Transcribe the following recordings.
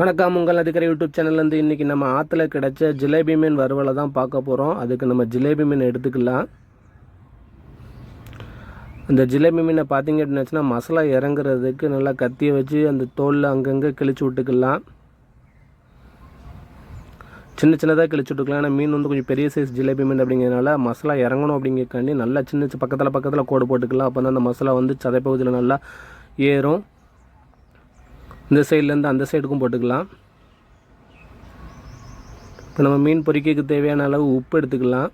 வணக்கம். உங்கள் அதிகாரி யூடியூப் சேனல்லேருந்து இன்றைக்கி நம்ம ஆற்றுல கிடச்ச ஜிலேபி மீன் வறுவலை தான் பார்க்க போகிறோம் அதுக்கு நம்ம ஜிலேபி மீன் எடுத்துக்கலாம். அந்த ஜிலேபி மீனை பார்த்தீங்க அப்படின்னாச்சுன்னா மசாலா இறங்குறதுக்கு நல்லா கத்தியை வச்சு அந்த தோலில் அங்கங்கே கிழிச்சு விட்டுக்கலாம். சின்ன சின்னதாக கிழிச்சு விட்டுக்கலாம். ஏன்னா மீன் வந்து கொஞ்சம் பெரிய சைஸ் ஜிலேபி மீன் அப்படிங்கிறதுனால மசாலா இறங்கணும் அப்படிங்கிறக்காண்டி நல்லா சின்ன சின்ன பக்கத்தில் பக்கத்தில் கோடு போட்டுக்கலாம். அப்போ தான் அந்த மசாலா வந்து சதைப்பகுதியில் நல்லா ஏறும். இந்த சைட்லேருந்து அந்த சைடுக்கும் போட்டுக்கலாம். இப்போ நம்ம மீன் பொரிக்கிறதுக்கு தேவையான அளவு உப்பு எடுத்துக்கலாம்.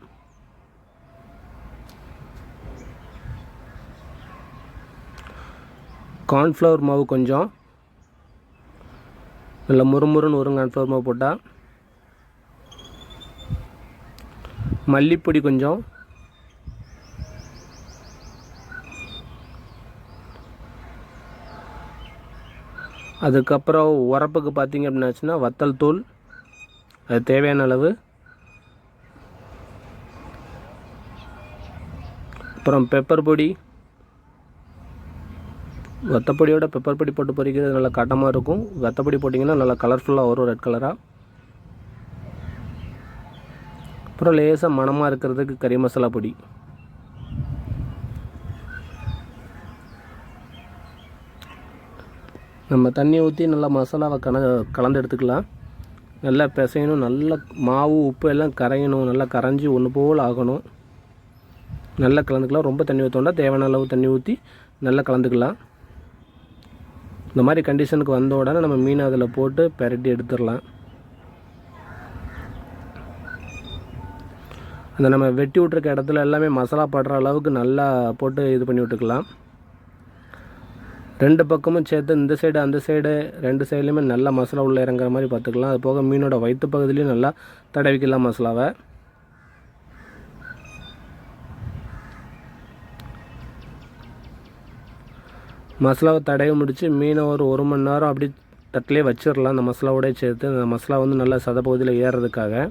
கார்ன்ஃப்ளவர் மாவு கொஞ்சம். நல்லா முறுமுறுன்னு வரும் கார்ன்ஃப்ளவர் மாவு போட்டால். மல்லிப்பொடி கொஞ்சம். அதுக்கப்புறம் உரப்புக்கு பார்த்திங்க அப்படின்னாச்சுன்னா வத்தல் தூள். அது தேவையான அளவு. அப்புறம் பெப்பர் பொடி. வத்தப்பொடியோட பெப்பர் பொடி போட்டு பொரிக்கிறது நல்லா கட்டமாக இருக்கும். வத்தப்பொடி போட்டிங்கன்னா நல்லா கலர்ஃபுல்லாக வரும் ரெட் கலராக அப்புறம் லேசாக மணமாக இருக்கிறதுக்கு கறி மசாலா பொடி. நம்ம தண்ணி ஊற்றி நல்லா மசாலாவை கல கலந்து எடுத்துக்கலாம். நல்லா பிசையணும். நல்லா மாவு உப்பு எல்லாம் கரையணும். நல்லா கரைஞ்சி ஒன்று போல் ஆகணும். நல்லா கலந்துக்கலாம். ரொம்ப தண்ணி ஊற்றோண்டா தேவையான அளவு தண்ணி ஊற்றி நல்லா கலந்துக்கலாம். இந்த மாதிரி கண்டிஷனுக்கு வந்த உடனே நம்ம மீன் அதில் போட்டு பெரட்டி எடுத்துடலாம். அந்த நம்ம வெட்டி விட்ருக்க இடத்துல எல்லாமே மசாலா படுற அளவுக்கு நல்லா போட்டு இது பண்ணி விட்டுக்கலாம். ரெண்டு பக்கமும் சேர்த்து இந்த சைடு அந்த சைடு ரெண்டு சைட்லேயுமே நல்லா மசாலா உள்ளே இறங்குற மாதிரி பார்த்துக்கலாம். அது போக மீனோட வயிற்று பகுதியிலையும் நல்லா தடவிக்கலாம் மசாலாவை. மசாலாவை தடவி முடித்து மீனை ஒரு ஒரு மணி நேரம் அப்படி தட்டிலே வச்சிடலாம். அந்த மசாலாவோடய சேர்த்து அந்த மசாலா வந்து நல்லா சத பகுதியில் ஏறுறதுக்காக.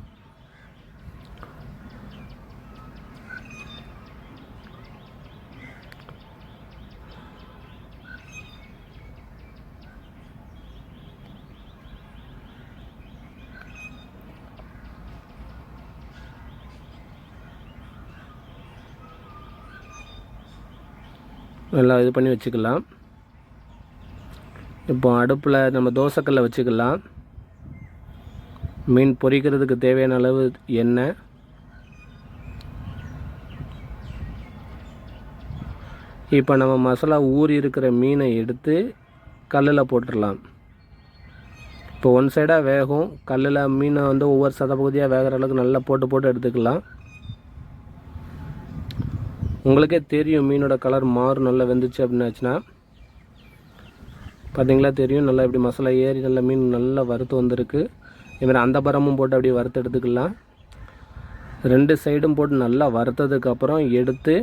நல்லா இது பண்ணி வச்சுக்கலாம். இப்போ அடுப்பில் நம்ம தோசைக்கல்லை வச்சுக்கலாம். மீன் பொரிக்கிறதுக்கு தேவையான அளவு எண்ணெய். இப்போ நம்ம மசாலா ஊறி இருக்கிற மீனை எடுத்து கல்லில் போட்டுடலாம். இப்போ ஒன் சைடாக வேகும். கல்லில் மீனை வந்து ஒவ்வொரு சத பகுதியாக வேகிற அளவுக்கு நல்லா போட்டு போட்டு எடுத்துக்கலாம். உங்களுக்கே தெரியும் மீனோட கலர் மாறும் நல்லா வெந்துச்சு அப்படின்னாச்சுன்னா பார்த்தீங்களா தெரியும் நல்லா இப்படி மசாலா ஏறி நல்லா மீன் நல்லா வறுத்து வந்திருக்கு. இதுமாதிரி அந்த பரமும் போட்டு அப்படியே வறுத்து எடுத்துக்கலாம். ரெண்டு சைடும் போட்டு நல்லா வறுத்ததுக்கப்புறம் எடுத்து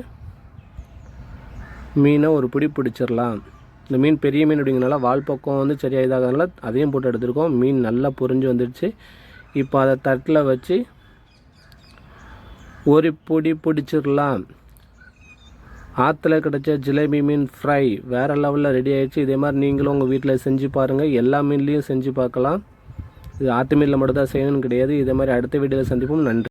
மீனை ஒரு பிடி பிடிச்சிடலாம். இந்த மீன் பெரிய மீன் அப்படிங்கிறனால வால் பக்கம் வந்து சரியாக இதாகிறதுனால அதையும் போட்டு எடுத்துருக்கோம். மீன் நல்லா பொறிஞ்சு வந்துடுச்சு இப்போ அதை தட்டில் வச்சு ஒரு பொடி பிடிச்சிடலாம். ஆற்றுல கிடச்ச ஜிலேபி மீன் ஃப்ரை வேறு லெவலில் ரெடி ஆகிடுச்சு இதே மாதிரி நீங்களும் உங்கள் வீட்டில் செஞ்சு பாருங்கள் எல்லா மீன்லேயும் செஞ்சு பார்க்கலாம். இது ஆற்று மீனில் மட்டும் தான் செய்யணும்னு கிடையாது. இதே மாதிரி அடுத்த வீடியோவில் சந்திப்போம். நன்றி.